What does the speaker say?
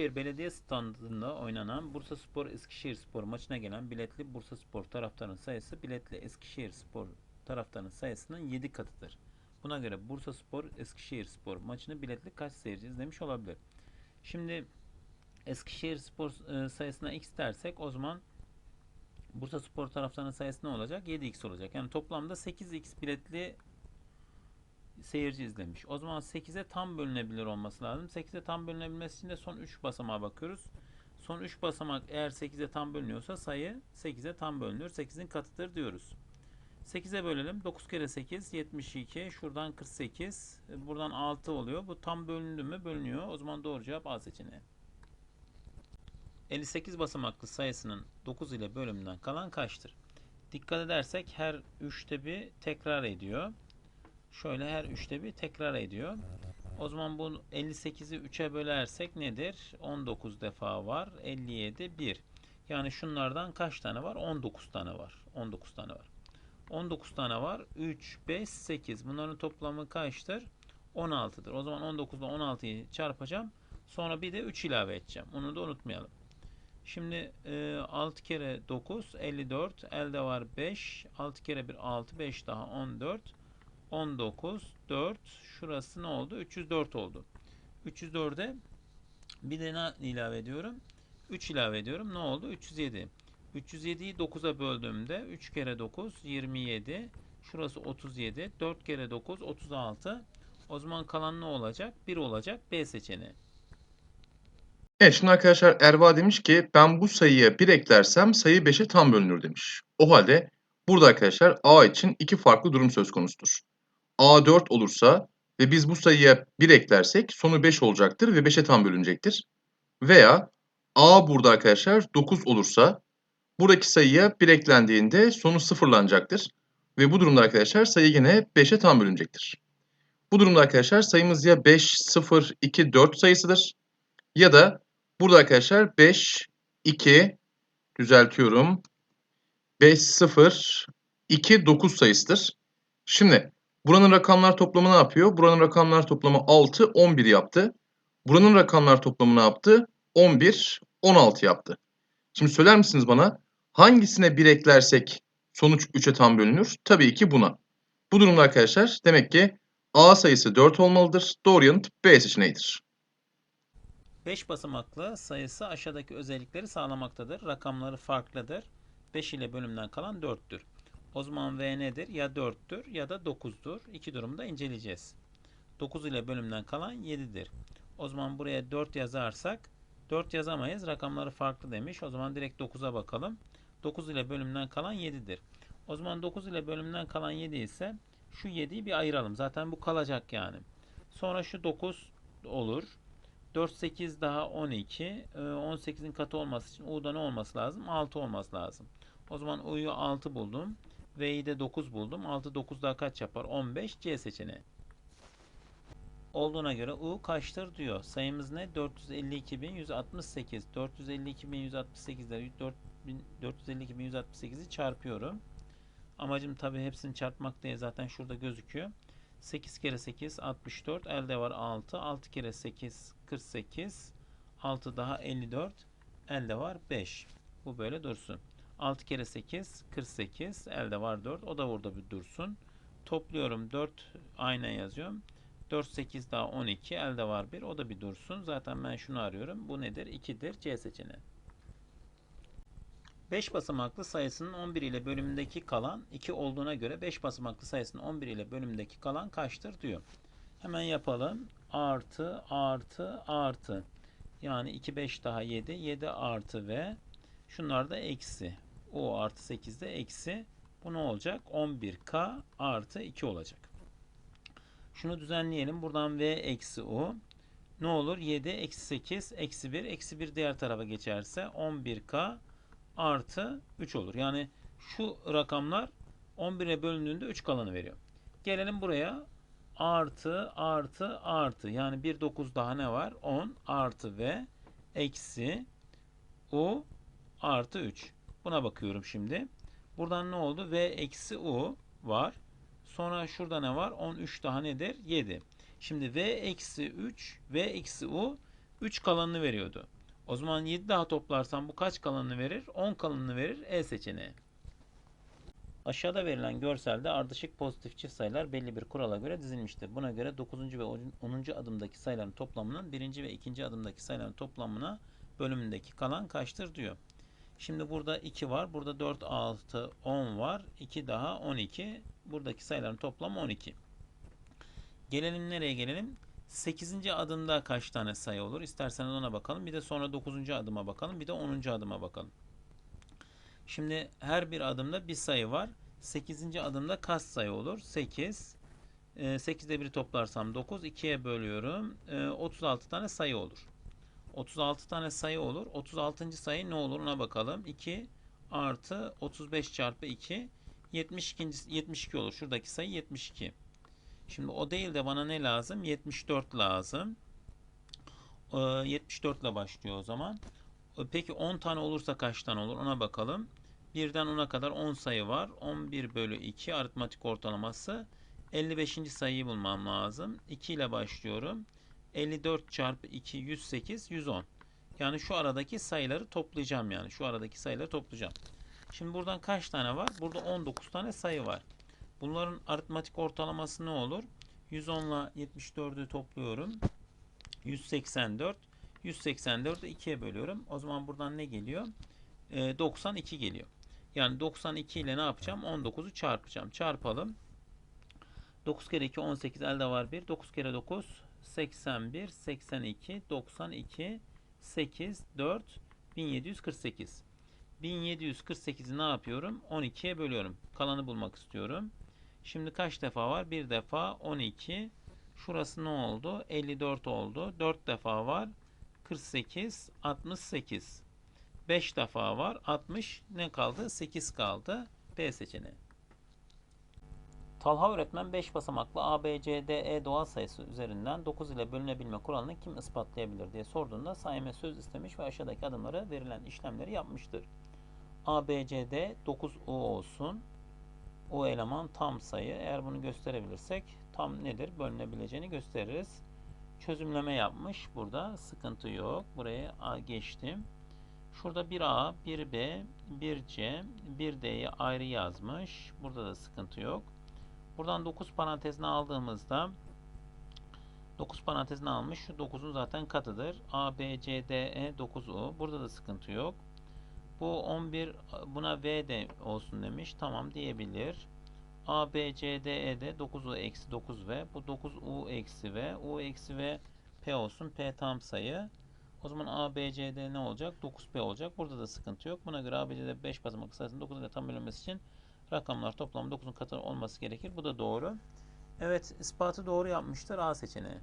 Büyükşehir Belediye Standı'nda oynanan Bursa Spor Eskişehir Spor maçına gelen biletli Bursa Spor taraftarının sayısı biletli Eskişehir Spor taraftarının sayısının 7 katıdır. Buna göre Bursa Spor Eskişehir Spor maçını biletli kaç seyirci izlemiş olabilir? Şimdi Eskişehir Spor e, sayısına x dersek o zaman Bursa Spor taraftarının sayısı ne olacak? 7x olacak. Yani toplamda 8x biletli seyirci izlemiş. O zaman 8'e tam bölünebilir olması lazım. 8'e tam bölünebilmesi için de son 3 basamağa bakıyoruz. Son 3 basamak eğer 8'e tam bölünüyorsa sayı 8'e tam bölünüyor. 8'in katıdır diyoruz. 8'e bölelim. 9 kere 8 72. Şuradan 48. Buradan 6 oluyor. Bu tam bölündü mü? Bölünüyor. O zaman doğru cevap A seçeneği. 58 basamaklı sayısının 9 ile bölümünden kalan kaçtır? Dikkat edersek her 3'te bir tekrar ediyor. Şöyle her 3'te bir tekrar ediyor. O zaman bu 58'i 3'e bölersek nedir? 19 defa var. 57 1. Yani şunlardan kaç tane var? 19 tane var. 19 tane var. 19 tane var. 3, 5, 8. Bunların toplamı kaçtır? 16'dır. O zaman 19 ile 16'yı çarpacağım. Sonra bir de 3 ilave edeceğim. Onu da unutmayalım. Şimdi e, 6 kere 9 54. Elde var 5. 6 kere 1 6. 5 daha 14. 19 4. Şurası ne oldu? 304 oldu. 304'e bir de ne ilave ediyorum? 3 ilave ediyorum. Ne oldu? 307. 307'yi 9'a böldüğümde 3 kere 9 27. Şurası 37. 4 kere 9 36. O zaman kalan ne olacak? 1 olacak. B seçeneği. Evet şimdi arkadaşlar Erva demiş ki ben bu sayıya 1 eklersem sayı 5'e tam bölünür demiş. O halde burada arkadaşlar A için iki farklı durum söz konusudur. A 4 olursa ve biz bu sayıya 1 eklersek sonu 5 olacaktır ve 5'e tam bölünecektir. Veya A burada arkadaşlar 9 olursa buradaki sayıya 1 eklendiğinde sonu sıfırlanacaktır. Ve bu durumda arkadaşlar sayı yine 5'e tam bölünecektir. Bu durumda arkadaşlar sayımız ya 5, 0, 2, 4 sayısıdır. Ya da burada arkadaşlar 5, 2, düzeltiyorum. 5, 0, 2, 9 sayısıdır. Şimdi buranın rakamlar toplamı ne yapıyor? Buranın rakamlar toplamı 6, 11 yaptı. Buranın rakamlar toplamı ne yaptı? 11, 16 yaptı. Şimdi söyler misiniz bana hangisine 1 eklersek sonuç 3'e tam bölünür? Tabii ki buna. Bu durumda arkadaşlar demek ki A sayısı 4 olmalıdır. Doğru yanıt B seçeneğidir. 5 basamaklı sayısı aşağıdaki özellikleri sağlamaktadır. Rakamları farklıdır. 5 ile bölümden kalan 4'tür. O zaman V nedir? Ya 4'tür ya da 9'dur. İki durumda inceleyeceğiz. 9 ile bölümden kalan 7'dir. O zaman buraya 4 yazarsak 4 yazamayız. Rakamları farklı demiş. O zaman direkt 9'a bakalım. 9 ile bölümden kalan 7'dir. O zaman 9 ile bölümden kalan 7 ise şu 7'yi bir ayıralım. Zaten bu kalacak yani. Sonra şu 9 olur. 4, 8 daha 12. Ee, 18'in katı olması için U'da ne olması lazım? 6 olması lazım. O zaman U'yu 6 buldum. V'yi de 9 buldum. 6, 9 daha kaç yapar? 15. C seçeneği. Olduğuna göre U kaçtır diyor. Sayımız ne? 452.168. 452.168'de 452.168'i çarpıyorum. Amacım tabi hepsini çarpmak değil. Zaten şurada gözüküyor. 8 kere 8 64. Elde var 6. 6 kere 8 48. 6 daha 54. Elde var 5. Bu böyle dursun. 6 kere 8 48. Elde var 4. O da burada bir dursun. Topluyorum 4 aynen yazıyorum. 4 8 daha 12. Elde var 1. O da bir dursun. Zaten ben şunu arıyorum. Bu nedir? 2'dir. C seçeneği. 5 basamaklı sayısının 11 ile bölümündeki kalan 2 olduğuna göre 5 basamaklı sayısının 11 ile bölümündeki kalan kaçtır diyor. Hemen yapalım. Artı artı artı. Yani 2 5 daha 7. 7 artı ve şunlar da eksi. O artı 8 de eksi. Bu ne olacak? 11K artı 2 olacak. Şunu düzenleyelim. Buradan V eksi U. Ne olur? 7 eksi 8 eksi 1. Eksi 1 diğer tarafa geçerse 11K artı 3 olur. Yani şu rakamlar 11'e bölündüğünde 3 kalanı veriyor. Gelelim buraya. Artı artı artı. Yani 1 9 daha ne var? 10 artı ve eksi u artı 3. Buna bakıyorum şimdi. Buradan ne oldu? V eksi u var. Sonra şurada ne var? 13 daha nedir? 7. Şimdi v eksi 3 v eksi u 3 kalanını veriyordu. O zaman 7 daha toplarsam bu kaç kalanını verir? 10 kalanını verir E seçeneği. Aşağıda verilen görselde ardışık pozitif çift sayılar belli bir kurala göre dizilmiştir. Buna göre 9. ve 10. adımdaki sayıların toplamının 1. ve 2. adımdaki sayıların toplamına bölümündeki kalan kaçtır diyor. Şimdi burada 2 var. Burada 4, 6, 10 var. 2 daha 12. Buradaki sayıların toplamı 12. Gelelim nereye gelelim? 8. adımda kaç tane sayı olur? İsterseniz ona bakalım. Bir de sonra 9. adıma bakalım. Bir de 10. adıma bakalım. Şimdi her bir adımda bir sayı var. 8. adımda kaç sayı olur? 8. 8'de 1'i toplarsam 9. 2'ye bölüyorum. Ee, 36 tane sayı olur. 36 tane sayı olur. 36. sayı ne olur ona bakalım. 2 artı 35 çarpı 2 72. 72 olur. Şuradaki sayı 72. Şimdi o değil de bana ne lazım? 74 lazım. Ee, 74 ile başlıyor o zaman. Ee, Peki 10 tane olursa kaç tane olur? Ona bakalım. 1'den 10'a kadar 10 sayı var. 11 bölü 2 aritmatik ortalaması. 55. sayıyı bulmam lazım. 2 ile başlıyorum. 54 çarpı 2 108 110. Yani şu aradaki sayıları toplayacağım yani. Şu aradaki sayıları toplayacağım. Şimdi buradan kaç tane var? Burada 19 tane sayı var. Bunların aritmatik ortalaması ne olur? 110 ile 74'ü topluyorum. 184. 184'ü 2'ye bölüyorum. O zaman buradan ne geliyor? Ee, 92 geliyor. Yani 92 ile ne yapacağım? 19'u çarpacağım. Çarpalım. 9 kere 2 18 elde var 1. 9 kere 9 81 82 92 8 4 1748. 1748'i ne yapıyorum? 12'ye bölüyorum. Kalanı bulmak istiyorum. Şimdi kaç defa var? Bir defa 12. Şurası ne oldu? 54 oldu. 4 defa var. 48, 68. 5 defa var. 60 ne kaldı? 8 kaldı. B seçeneği. Talha öğretmen 5 basamaklı A, B, C, D, E doğal sayısı üzerinden 9 ile bölünebilme kuralını kim ispatlayabilir diye sorduğunda saime söz istemiş ve aşağıdaki adımları verilen işlemleri yapmıştır. A, B, C, D 9 U olsun. O eleman tam sayı. Eğer bunu gösterebilirsek tam nedir? Bölünebileceğini gösteririz. Çözümleme yapmış. Burada sıkıntı yok. Buraya A geçtim. Şurada 1A, 1B, 1C, 1D'yi ayrı yazmış. Burada da sıkıntı yok. Buradan 9 parantezine aldığımızda 9 parantezine almış. Şu 9'un zaten katıdır. A, B, C, D, E 9U. Burada da sıkıntı yok. Bu 11 buna V de olsun demiş. Tamam diyebilir. A, B, C, D, E de 9U eksi 9V. Bu 9U eksi V. U eksi V P olsun. P tam sayı. O zaman A, B, C, D ne olacak? 9P olacak. Burada da sıkıntı yok. Buna göre A, B, C, D 5 basamak sayısının 9 ile tam bölünmesi için rakamlar toplam 9'un katı olması gerekir. Bu da doğru. Evet ispatı doğru yapmıştır A seçeneği.